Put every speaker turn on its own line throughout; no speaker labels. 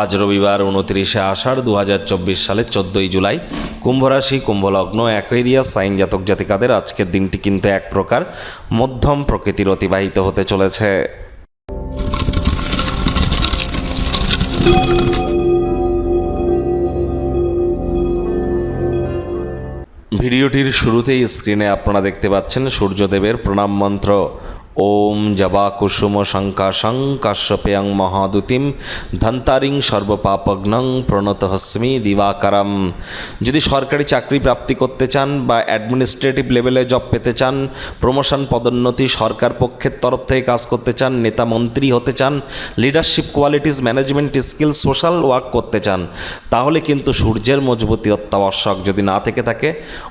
আজ রবিবার উনত্রিশে আষাঢ় দু হাজার চব্বিশ সালের চোদ্দোই জুলাই কুম্ভরাশি, কুম্ভলগ্ন অ্যাকোয়েরিয়াস সাইন জাতক জাতিকাদের আজকের দিনটি কিন্তু এক প্রকার মধ্যম প্রকৃতির অতিবাহিত হতে চলেছে। ভিডিওটির শুরুতেই স্ক্রিনে আপনারা দেখতে পাচ্ছেন সূর্যদেবের প্রণাম মন্ত্র। ওম জবা কুসুম শঙ্কাশং কাশ্যপেয়ং মহাদুতিম ধন্তারিং সর্বপাপগ্নং প্রণত হস্মি দিবাকারম। যদি সরকারি চাকরি প্রাপ্তি করতে চান বা অ্যাডমিনিস্ট্রেটিভ লেভেলে জব পেতে চান প্রমোশন পদোন্নতি সরকার পক্ষের তরফ থেকে কাজ করতে চান, নেতা মন্ত্রী হতে চান leadership qualities management skill social work করতে চান, তাহলে কিন্তু সূর্যের মজবুতি অত্যাবশ্যক। যদি না থেকে থাকে,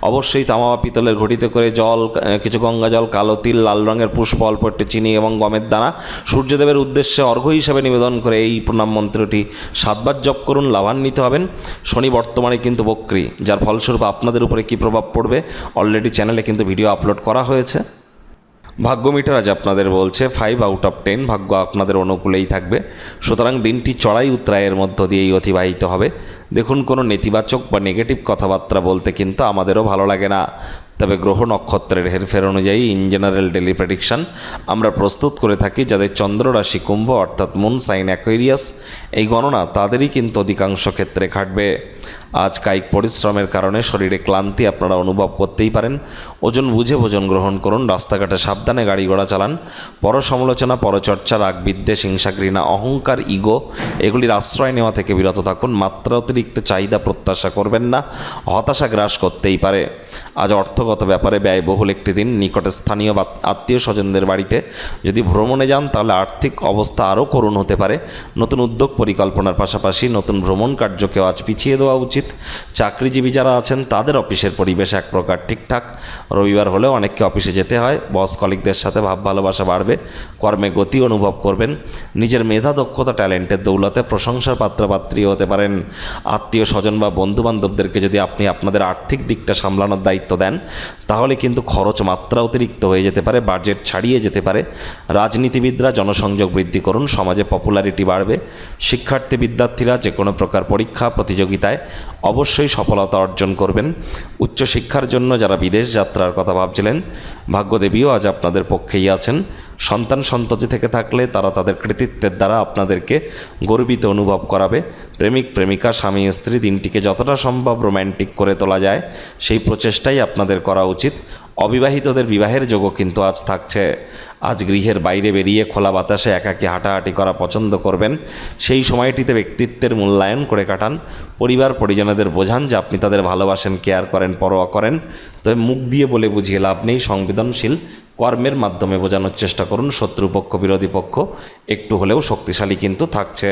অবশ্যই তামা পিতলের ঘটিতে করে জল কিছু গঙ্গা জল, কালো তিল, লাল রঙের পুষ্প অল্প একটু চিনি এবং গমের দানা। সূর্যদেবের উদ্দেশ্যে অর্ঘ্য হিসাবে নিবেদন করে এই প্রণাম মন্ত্রটি সাতবার জপ করুন, লাভান্বিত হবেন। শনি বর্তমানে কিন্তু বক্রী, যার ফলস্বরূপ আপনাদের উপরে কী প্রভাব পড়বে অলরেডি চ্যানেলে কিন্তু ভিডিও আপলোড করা হয়েছে। ভাগ্য মিটার আজ আপনাদের বলছে ফাইভ আউট অফ টেন ভাগ্য আপনাদের অনুকূলেই থাকবে। সুতরাং দিনটি চড়াই উত্তরায়ের মধ্য দিয়েই অতিবাহিত হবে। দেখুন কোনো নেতিবাচক বা নেগেটিভ কথাবার্তা বলতে কিন্তু আমাদেরও ভালো লাগে না। তবে গ্রহ নক্ষত্রের হেরফের অনুযায়ী ইন জেনারেল ডেলি প্রেডিকশন আমরা প্রস্তুত করে থাকি যাদের চন্দ্র রাশি কুম্ভ অর্থাৎ মুন সাইন অ্যাকোয়েরিয়াস এই গণনা তাদেরই কিন্তু অধিকাংশ ক্ষেত্রে খাটবে আজ কায়িক পরিশ্রমের কারণে শরীরে ক্লান্তি আপনারা অনুভব করতেই পারেন। ওজন বুঝে ভোজন গ্রহণ করুন, রাস্তাঘাটে সাবধানে গাড়ি ঘোড়া চালান পর সমালোচনা পরচর্চা রাগ বিদ্বেষ হিংসা ঘৃণা অহংকার, ইগো, এগুলির আশ্রয় নেওয়া থেকে বিরত থাকুন মাত্রা অতিরিক্ত চাহিদা প্রত্যাশা করবেন না, হতাশা গ্রাস করতেই পারে। আজ অর্থগত ব্যাপারে ব্যয়বহুল একটি দিন নিকটে স্থানীয় বা আত্মীয় স্বজনদের বাড়িতে। যদি ভ্রমণে যান, তাহলে আর্থিক অবস্থা আরও করুণ হতে পারে। নতুন উদ্যোগ পরিকল্পনার পাশাপাশি নতুন ভ্রমণ কার্যকেও আজ পিছিয়ে দেওয়া উচিত। চাকরিজীবী যারা আছেন, তাদের অফিসের পরিবেশ এক প্রকার ঠিকঠাক। রবিবার হলেও অনেককে অফিসে যেতে হয়। বস কলিকদের সাথে ভাব ভালোবাসা বাড়বে। কর্মে গতি অনুভব করবেন। নিজের মেধা, দক্ষতা, ট্যালেন্টের দৌলতে প্রশংসার পাত্রপাত্রী হতে পারেন। আত্মীয়, স্বজন বা বন্ধুবান্ধবদেরকে যদি আপনি আপনাদের আর্থিক দিকটা সামলানোর দায়িত্ব দেন, তাহলে কিন্তু খরচ মাত্রা অতিরিক্ত হয়ে যেতে পারে, বাজেট ছাড়িয়ে যেতে পারে। রাজনীতিবিদরা জনসংযোগ বৃদ্ধি করুন, সমাজে পপুলারিটি বাড়বে। শিক্ষার্থী, বিদ্যার্থীরা যে কোনো প্রকার পরীক্ষা, প্রতিযোগিতায় অবশ্যই সফলতা অর্জন করবেন। উচ্চশিক্ষার জন্য যারা বিদেশ যাত্রার কথা ভাবছিলেন, ভাগ্যদেবীও আজ আপনাদের পক্ষেই আছেন। সন্তান সন্ততি থেকে থাকলে তারা তাদের কৃতিত্বের দ্বারা আপনাদেরকে গর্বিত অনুভব করাবে। প্রেমিক, প্রেমিকা, স্বামী, স্ত্রী দিনটিকে যতটা সম্ভব রোম্যান্টিক করে তোলা যায়, সেই প্রচেষ্টাই আপনাদের করা উচিত। অবিবাহিতদের বিবাহের যোগও কিন্তু আজ থাকছে। আজ গৃহের বাইরে বেরিয়ে খোলা বাতাসে একাকী হাঁটাহাঁটি করা পছন্দ করবেন। সেই সময়টিতে ব্যক্তিত্বের মূল্যায়ন করে কাটান। পরিবার, পরিজনদের বোঝান যে আপনি তাদের ভালোবাসেন কেয়ার করেন, পরোয়া করেন। তবে মুখ দিয়ে বলে বুঝিয়ে লাভ নেই। সংবেদনশীল কর্মের মাধ্যমে বোঝানোর চেষ্টা করুন শত্রুপক্ষ বিরোধী পক্ষ একটু হলেও শক্তিশালী কিন্তু থাকছে।